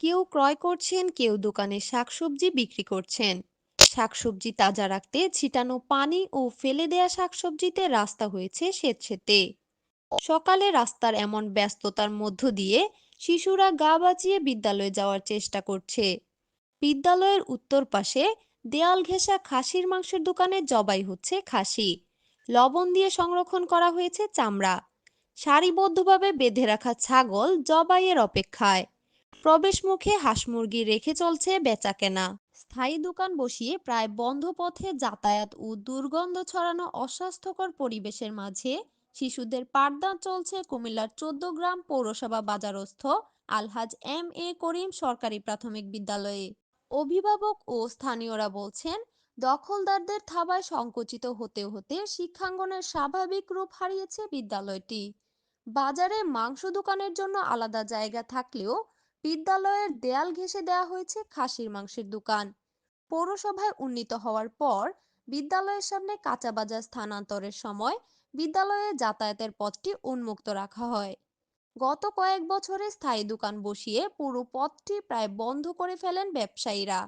কেউ ক্রয় করছেন, কেউ দোকানে শাকসবজি বিক্রি করছেন। শাকসবজি তাজা রাখতে ছিটানো পানি ও ফেলে দেয়া শাকসবজিতে রাস্তা হয়েছে স্যাঁতসেঁতে সকালে রাস্তার এমন ব্যস্ততার মধ্য দিয়ে শিশুরা গা বাঁচিয়ে বিদ্যালয়ে যাওয়ার চেষ্টা করছে। বিদ্যালয়ের উত্তর পাশে দেয়াল ঘেঁষা খাসির মাংসের দোকানে জবাই হচ্ছে খাসি। লবণ দিয়ে সংরক্ষণ করা হয়েছে চামড়া। সারিবদ্ধভাবে বেঁধে রাখা ছাগল জবাইয়ের অপেক্ষায়। প্রবেশ মুখে হাঁস মুরগি রেখে চলছে বেচাকেনা। স্থায়ী দোকান বসিয়ে প্রায় বন্ধ পথে যাতায়াত ও দুর্গন্ধ ছড়ানো অস্বাস্থ্যকর পরিবেশের মাঝে শিশুদের পাঠদান চলছে কুমিল্লার চোদ্দ গ্রাম পৌরসভা বাজারস্থ আলহাজ এম এ করিম সরকারি প্রাথমিক বিদ্যালয়ে। অভিভাবক ও স্থানীয়রা বলছেন, দখলদারদের থাবায় সংকুচিত হতে হতে শিক্ষাঙ্গনের স্বাভাবিক রূপ হারিয়েছে বিদ্যালয়টি। বাজারে মাংস দোকানের জন্য আলাদা জায়গা থাকলেও বিদ্যালয়ের দেয়াল ঘেঁষে দেওয়া হয়েছে খাসির মাংসের দোকান। পৌরসভায় উন্নীত হওয়ার পর বিদ্যালয়ের সামনে কাঁচা বাজার স্থানান্তরের সময় বিদ্যালয়ে যাতায়াতের পথটি উন্মুক্ত রাখা হয়। গত কয়েক বছরে স্থায়ী দোকান বসিয়ে পুরো পথটি প্রায় বন্ধ করে ফেলেন ব্যবসায়ীরা।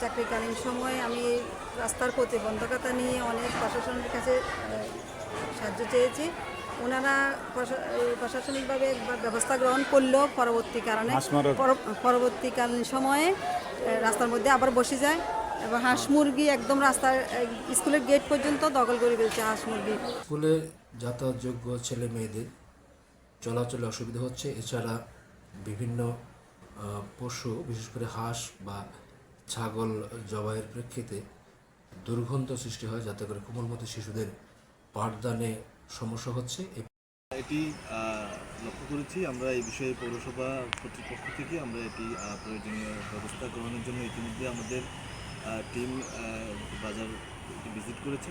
চাকরিকালীন সময় আমি রাস্তার প্রতিবন্ধকতা নিয়ে অনেক প্রশাসনের কাছে সাহায্য চেয়েছি। ওনারা প্রশাসনিকভাবে একবার ব্যবস্থা গ্রহণ করলেও পরবর্তী কারণে। পরবর্তীকালীন সময়ে রাস্তার মধ্যে আবার বসে যায় এবং হাঁস মুরগি একদম রাস্তার স্কুলের গেট পর্যন্ত দখল করে ফেলছে হাঁস মুরগি। স্কুলে যাতায়াতযোগ্য ছেলে মেয়েদের চলাচলে অসুবিধা হচ্ছে। এছাড়া বিভিন্ন পশু বিশেষ করে হাঁস বা ছাগল জবাইয়ের প্রেক্ষিতে দুর্গন্ধ সৃষ্টি হয় যাতে করে কোমলমতি শিশুদের পাঠদানে সমস্যা হচ্ছে এটি লক্ষ্য করেছি আমরা এই বিষয়ে পৌরসভা কর্তৃপক্ষ থেকে আমরা এটি প্রয়োজনীয় ব্যবস্থা গ্রহণের জন্য ইতিমধ্যে আমাদের টিম বাজার ভিজিট করেছে।